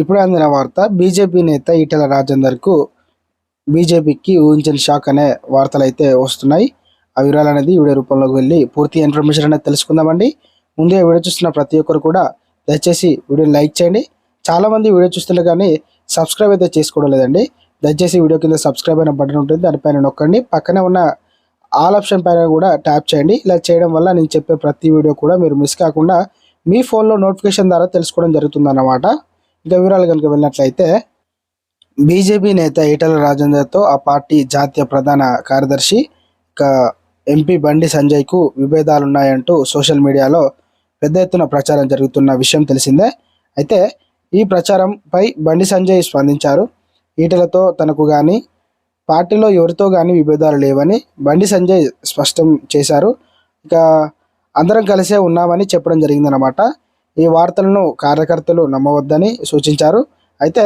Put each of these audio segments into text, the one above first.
ఇప్పుడు అందిన వార్త బీజేపీ నేత ఈటెల రాజేందర్కు బీజేపీకి ఊహించిన షాక్ అనే వార్తలు అయితే వస్తున్నాయి. ఆ వివరాలు అనేది వీడియో రూపంలోకి వెళ్ళి పూర్తి ఇన్ఫర్మేషన్ అనేది తెలుసుకుందామండి. ముందే వీడియో చూస్తున్న ప్రతి ఒక్కరు కూడా దయచేసి వీడియోని లైక్ చేయండి. చాలామంది వీడియో చూస్తున్నారు కానీ సబ్స్క్రైబ్ అయితే చేసుకోవడం లేదండి. దయచేసి వీడియో కింద సబ్స్క్రైబ్ అయిన బటన్ ఉంటుంది దానిపైన నొక్కండి. పక్కనే ఉన్న ఆల్ ఆప్షన్ పైన కూడా ట్యాప్ చేయండి. ఇలా చేయడం వల్ల నేను చెప్పే ప్రతి వీడియో కూడా మీరు మిస్ కాకుండా మీ ఫోన్లో నోటిఫికేషన్ ద్వారా తెలుసుకోవడం జరుగుతుందన్నమాట. ఇంకా వివరాలు కనుక వెళ్ళినట్లయితే బీజేపీ నేత ఈటల రాజేందర్తో ఆ పార్టీ జాతీయ ప్రధాన కార్యదర్శి ఇక ఎంపీ బండి సంజయ్కు విభేదాలున్నాయంటూ సోషల్ మీడియాలో పెద్ద ఎత్తున ప్రచారం జరుగుతున్న విషయం తెలిసిందే. అయితే ఈ ప్రచారంపై బండి సంజయ్ స్పందించారు. ఈటలతో తనకు కానీ పార్టీలో ఎవరితో కానీ విభేదాలు లేవని బండి సంజయ్ స్పష్టం చేశారు. ఇక అందరం కలిసే ఉన్నామని చెప్పడం జరిగిందనమాట ఈ వార్తలను కార్యకర్తలు నమ్మవద్దని సూచించారు. అయితే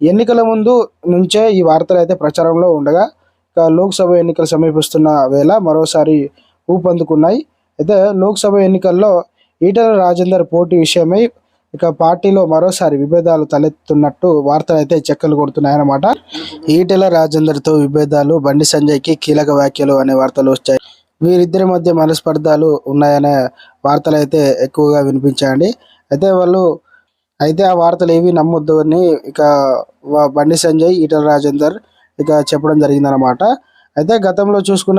ఎన్నికల ముందు నుంచే ఈ వార్తలు అయితే ప్రచారంలో ఉండగా లోక్సభ ఎన్నికలు సమీపిస్తున్న వేళ మరోసారి ఊపందుకున్నాయి. అయితే లోక్సభ ఎన్నికల్లో ఈటల రాజేందర్ పోటీ విషయమై ఇక పార్టీలో మరోసారి విభేదాలు తలెత్తున్నట్టు వార్తలు అయితే చెక్కలు కొడుతున్నాయన్నమాట. ఈటెల రాజేందర్తో విభేదాలు బండి సంజయ్కి కీలక వ్యాఖ్యలు అనే వార్తలు వచ్చాయి. వీరిద్దరి మధ్య మనస్పర్ధాలు ఉన్నాయనే వార్తలు అయితే ఎక్కువగా వినిపించాయండి. అయితే వాళ్ళు అయితే ఆ వార్తలు ఏవి నమ్మొద్దు అని ఇక బండి సంజయ్ ఈటల రాజేందర్ ఇక చెప్పడం జరిగిందనమాట అయితే గతంలో చూసుకున్న